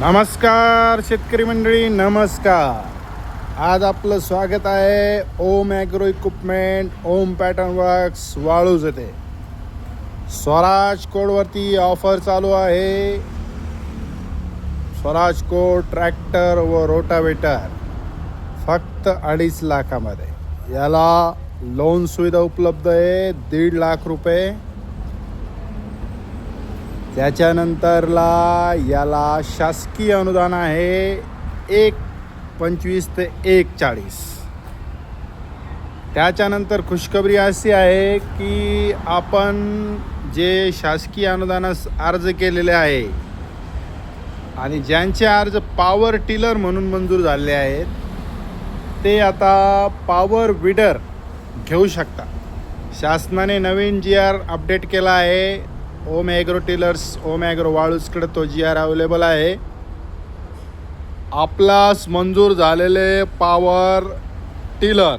नमस्कार शेतकरी मंडळी नमस्कार. आज आपलं स्वागत आहे Om agro equipment Om pattern works Waluj येथे स्वराज कोडवरती ऑफर चालू आहे. स्वराज कोड ट्रॅक्टर व रोटावेटर फक्त अडीच लाखामध्ये. याला लोन सुविधा उपलब्ध आहे दीड लाख रुपये. त्याच्यानंतरला याला शासकीय अनुदान आहे एक पंचवीस ते एक चाळीस. त्याच्यानंतर खुशखबरी अशी आहे की आपण जे शासकीय अनुदानास अर्ज केलेले आहे आणि ज्यांचे अर्ज पॉवर टिलर म्हणून मंजूर झाले आहेत ते आता पॉवर विडर घेऊ शकता शासनाने नवीन जी आर अपडेट केला आहे Om agro tillers Om agro वाळूसकडे तो जी आर अवेलेबल आहे. आपलास मंजूर झालेले पॉवर टिलर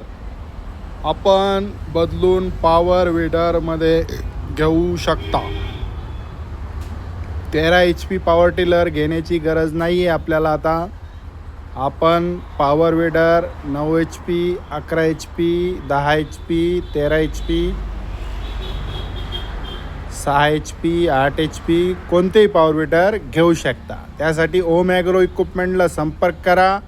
आपण बदलून पॉवर विडरमध्ये घेऊ शकता. तेरा एच पी पॉवर टिलर घेण्याची गरज नाही आहे आपल्याला आता. आपण पॉवर विडर नऊ एच पी अकरा एच पी दहा एच पी तेरा एच पी सहा एच पी आठ एच पी कोणतेही पॉवर विडर घेऊ शकता. त्यासाठी ओम ॲग्रो इक्विपमेंटला संपर्क करा.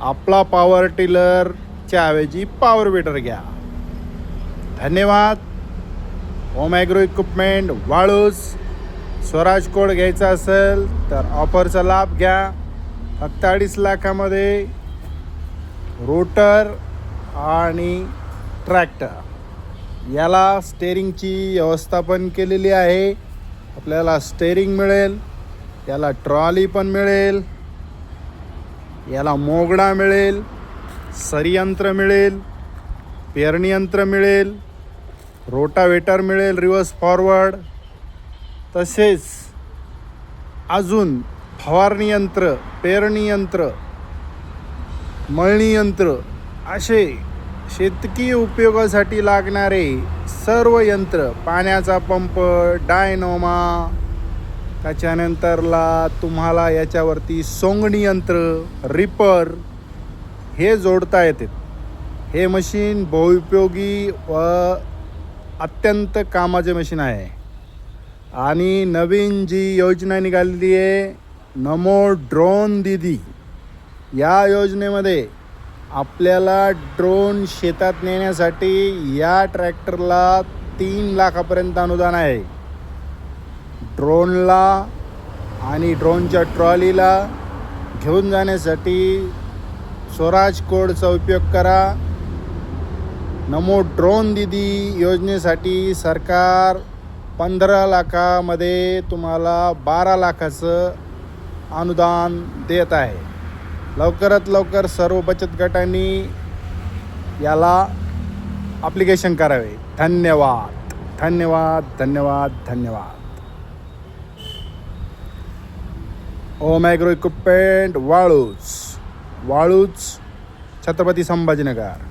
आपला पॉवर टिलरच्या ऐवजी पॉवर विडर घ्या. धन्यवाद. Om agro equipment Waluj Swaraj code घ्यायचा असेल तर ऑफरचा लाभ घ्या. फक्त अडीच लाखामध्ये रोटर आणि ट्रॅक्टर याला स्टेरिंगची व्यवस्थापन केलेली आहे. आपल्याला स्टेरिंग मिळेल याला ट्रॉली पण मिळेल याला मोगडा मिळेल सरियंत्र मिळेल पेरणीयंत्र मिळेल रोटावेटर मिळेल रिवर्स फॉरवर्ड तसेच अजून फवारणी यंत्र पेरणी यंत्र मळणी यंत्र असे शेतकी उपयोगासाठी लागणारे सर्व यंत्र पाण्याचा पंप डायनोमा त्याच्यानंतरला तुम्हाला याच्यावरती सोंगणी यंत्र रिपर हे जोडता येते. हे मशीन बहुउपयोगी व अत्यंत कामाचे मशीन आहे. आणि नवीन जी योजना निघालेली आहे नमो ड्रोन दिदी. या योजनेमध्ये आपल्याला ड्रोन शेतात नेण्यासाठी या ट्रॅक्टरला तीन लाखापर्यंत अनुदान आहे. ड्रोनला आणि ड्रोनच्या ट्रॉलीला घेऊन जाण्यासाठी स्वराज कोडचा उपयोग करा. नमो ड्रोन दिदी योजनेसाठी सरकार पंधरा लाखामध्ये तुम्हाला बारा लाखाचं अनुदान देत आहे. लवकरात लवकर सर्व बचत गटांनी याला ॲप्लिकेशन करावे. धन्यवाद. धन्यवाद धन्यवाद धन्यवाद. Om agro equipment Waluj. Waluj Chhatrapati Sambhajinagar.